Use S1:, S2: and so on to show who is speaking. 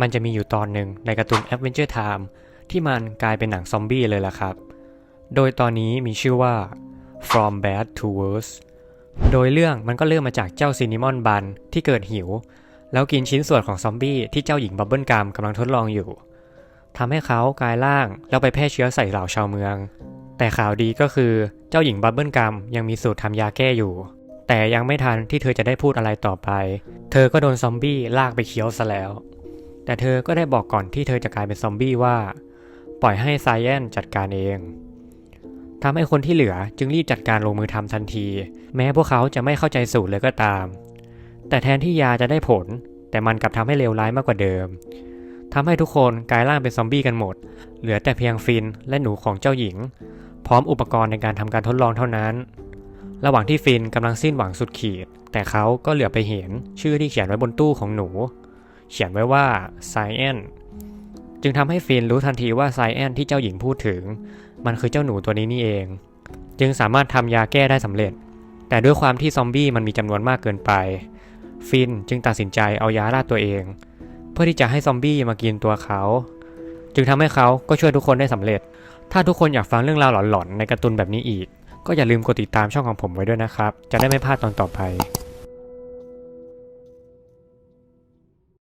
S1: มันจะมีอยู่ตอนหนึ่งในการ์ตูน Adventure Time ที่มันกลายเป็นหนังซอมบี้เลยล่ะครับ โดยตอนนี้มีชื่อว่า From Bad to Worse โดยเรื่องมันก็เริ่มมาจากเจ้าซินิมอนบันที่เกิดหิว แล้วกินชิ้นส่วนของซอมบี้ที่เจ้าหญิงบับเบิลกัมกำลังทดลองอยู่ทำให้เขากลายร่างแล้วไปแพร่เชื้อใส่เหล่าชาวเมือง แต่ข่าวดีก็คือเจ้าหญิงบับเบิลกัมยังมีสูตรทำยาแก้อยู่ แต่ยังไม่ทันที่เธอจะได้พูดอะไรต่อไป เธอก็โดนซอมบี้ลากไปเคี้ยวซะแล้ว แต่เธอก็ได้บอกก่อนที่เธอจะกลายเป็นซอมบี้ว่า ปล่อยให้ไซแอนจัดการเองทำให้คนที่เหลือจึงรีบจัดการลงมือทำทันที แม้พวกเขาจะไม่เข้าใจสูตรเลยก็ตาม แต่แทนที่ยาจะได้ผล แต่มันกลับทำให้เลวร้ายมากกว่าเดิมทำให้ทุกคนกลายร่างเป็นซอมบี้กันหมด เหลือแต่เพียงฟินและหนูของเจ้าหญิง พร้อมอุปกรณ์ในการทำการทดลองเท่านั้น ระหว่างที่ฟินกำลังสิ้นหวังสุดขีด แต่เขาก็เหลือไปเห็นชื่อที่เขียนไว้บนตู้ของหนู เขียนไว้ว่า Science จึงทำให้ฟินรู้ทันทีว่า Science ที่เจ้าหญิงพูดถึง มันคือเจ้าหนูตัวนี้นี่เอง จึงสามารถทำยาแก้ได้สำเร็จ แต่ด้วยความที่ซอมบี้มันมีจำนวนมากเกินไป ฟินจึงตัดสินใจเอายาราดตัวเอง เพื่อที่จะให้ซอมบี้มากินตัวเขา จึงทำให้เขาก็ช่วยทุกคนได้สำเร็จ ถ้าทุกคนอยากฟังเรื่องราวหลอนๆในการ์ตูนแบบนี้อีก ก็อย่าลืมกดติดตามช่องของผมไว้ด้วยนะครับ จะได้ไม่พลาดตอนต่อไป